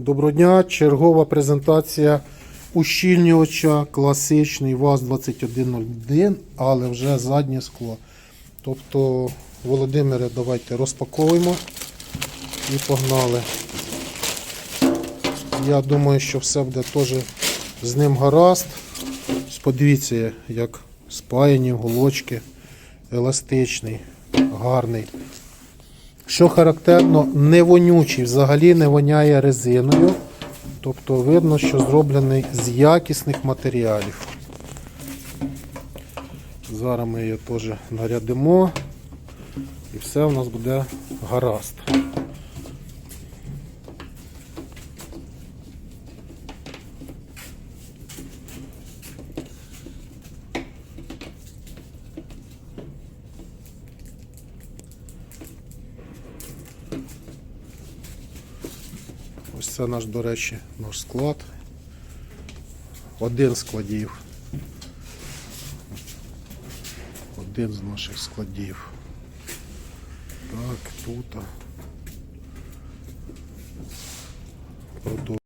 Доброго дня, чергова презентація ущільнювача класичний ВАЗ-2101, але вже заднє скло. Тобто, Володимире, давайте розпаковуємо і погнали. Я думаю, що все буде теж з ним гаразд. Подивіться, як спаяні голочки, еластичний, гарний. Що характерно, не вонючий, взагалі не воняє резиною. Тобто видно, що зроблений з якісних матеріалів. Зараз ми її теж нарядимо і все у нас буде гаразд. Ось це наш, до речі, наш склад. Один з складів. Один з наших складів. Так, тут. Продовжуємо.